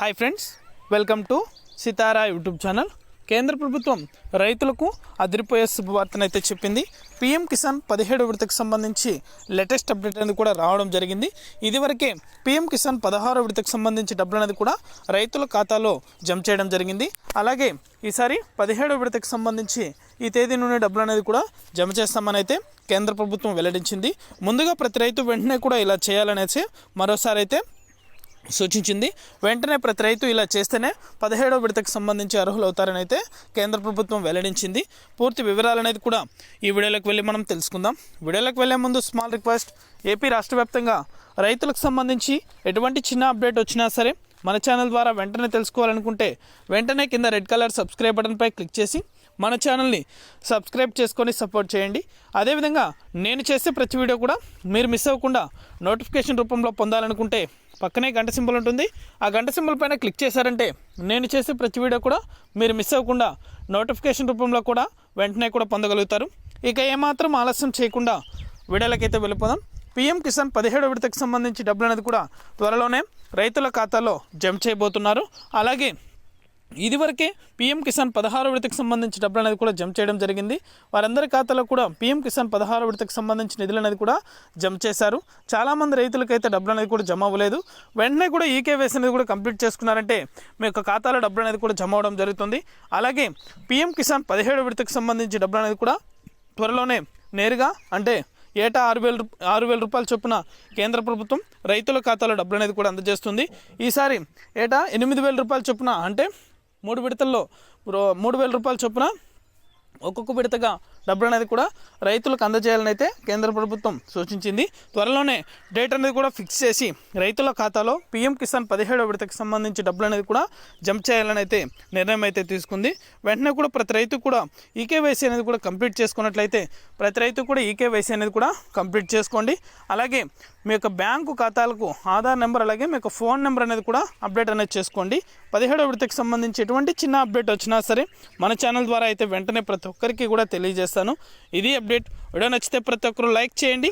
Hi friends welcome to Sitara YouTube channel కేంద్ర ప్రభుత్వం రైతులకు అదిరిపోయే శుభవార్తనైతే చెప్పింది. పీఎం కిసాన్ పదిహేడు విడతకు సంబంధించి లేటెస్ట్ అప్డేట్ అనేది కూడా రావడం జరిగింది. ఇదివరకే పీఎం కిసాన్ పదహారో విడతకు సంబంధించి డబ్బులు అనేది కూడా రైతుల ఖాతాలో జమ చేయడం జరిగింది. అలాగే ఈసారి పదిహేడో విడతకు సంబంధించి ఈ తేదీ నుండి డబ్బులు అనేది కూడా జమ చేస్తామని అయితే కేంద్ర ప్రభుత్వం వెల్లడించింది. ముందుగా ప్రతి రైతు వెంటనే కూడా ఇలా చేయాలనేసి మరోసారి అయితే సూచించింది. వెంటనే ప్రతి రైతు ఇలా చేస్తేనే పదిహేడో విడతకు సంబంధించి అర్హులు అవుతారని అయితే కేంద్ర ప్రభుత్వం వెల్లడించింది. పూర్తి వివరాలు అనేది కూడా ఈ వీడియోలోకి వెళ్ళి మనం తెలుసుకుందాం. వీడియోలోకి వెళ్ళే ముందు స్మాల్ రిక్వెస్ట్ ఏపీ రాష్ట్ర వ్యాప్తంగా రైతులకు సంబంధించి ఎటువంటి చిన్న అప్డేట్ వచ్చినా సరే మన ఛానల్ ద్వారా వెంటనే తెలుసుకోవాలనుకుంటే వెంటనే కింద రెడ్ కలర్ సబ్స్క్రైబ్ బటన్పై క్లిక్ చేసి మన ఛానల్ని సబ్స్క్రైబ్ చేసుకొని సపోర్ట్ చేయండి. అదేవిధంగా నేను చేసే ప్రతి వీడియో కూడా మీరు మిస్ అవ్వకుండా నోటిఫికేషన్ రూపంలో పొందాలనుకుంటే పక్కనే గంట సింబల్ ఉంటుంది. ఆ గంట సింబల్ పైన క్లిక్ చేశారంటే నేను చేసే ప్రతి వీడియో కూడా మీరు మిస్ అవ్వకుండా నోటిఫికేషన్ రూపంలో కూడా వెంటనే కూడా పొందగలుగుతారు. ఇక ఏమాత్రం ఆలస్యం చేయకుండా వీడియోలకైతే వెళ్ళిపోదాం. పీఎం కిసాన్ పదిహేడు విడతకు సంబంధించి డబ్బులు అనేది కూడా త్వరలోనే రైతుల ఖాతాలో జమ చేయబోతున్నారు. అలాగే ఇదివరకే పీఎం కిసాన్ పదహారు విడతకు సంబంధించి డబ్బులు అనేది కూడా జమ చేయడం జరిగింది. వారందరి ఖాతాలో కూడా పీఎం కిసాన్ పదహారు విడతకు సంబంధించి నిధులు అనేది కూడా జమ చేశారు. చాలామంది రైతులకైతే డబ్బులు అనేది కూడా జమ అవ్వలేదు. వెంటనే కూడా ఈకేవైసీ అనేది కూడా కంప్లీట్ చేసుకున్నారంటే మీ యొక్క ఖాతాలో డబ్బులు అనేది కూడా జమ అవడం జరుగుతుంది. అలాగే పీఎం కిసాన్ పదిహేడు విడతకు సంబంధించి డబ్బులు అనేది కూడా త్వరలోనే నేరుగా అంటే ఏటా ఆరు వేల ఆరు వేల రూపాయల చొప్పున కేంద్ర ప్రభుత్వం రైతుల ఖాతాలో డబ్బులు అనేది కూడా అందజేస్తుంది. ఈసారి ఏటా ఎనిమిది వేల రూపాయల చొప్పున అంటే మూడు విడతల్లో మూడు వేల రూపాయల చొప్పున ఒక్కొక్క విడతగా డబ్బులు అనేది కూడా రైతులకు అందజేయాలని అయితే కేంద్ర ప్రభుత్వం సూచించింది. త్వరలోనే డేట్ అనేది కూడా ఫిక్స్ చేసి రైతుల ఖాతాలో పీఎం కిసాన్ పదిహేడో విడతకు సంబంధించి డబ్బులు అనేది కూడా జమ చేయాలని అయితే నిర్ణయం అయితే తీసుకుంది. వెంటనే కూడా ప్రతి రైతు కూడా ఈకేవైసీ అనేది కూడా కంప్లీట్ చేసుకున్నట్లయితే ప్రతి రైతు కూడా ఈకేవైసీ అనేది కూడా కంప్లీట్ చేసుకోండి. అలాగే మీ యొక్క బ్యాంకు ఖాతాలకు ఆధార్ నెంబర్ అలాగే మీ యొక్క ఫోన్ నెంబర్ అనేది కూడా అప్డేట్ అనేది చేసుకోండి. పదిహేడో విడతకు సంబంధించి ఎటువంటి చిన్న అప్డేట్ వచ్చినా సరే మన ఛానల్ ద్వారా అయితే వెంటనే ప్రతి ఒక్కరికి కూడా చేస్తాను. ఇది అప్డేట్. వీడియో నచ్చితే ప్రతి ఒక్కరు లైక్ చేయండి.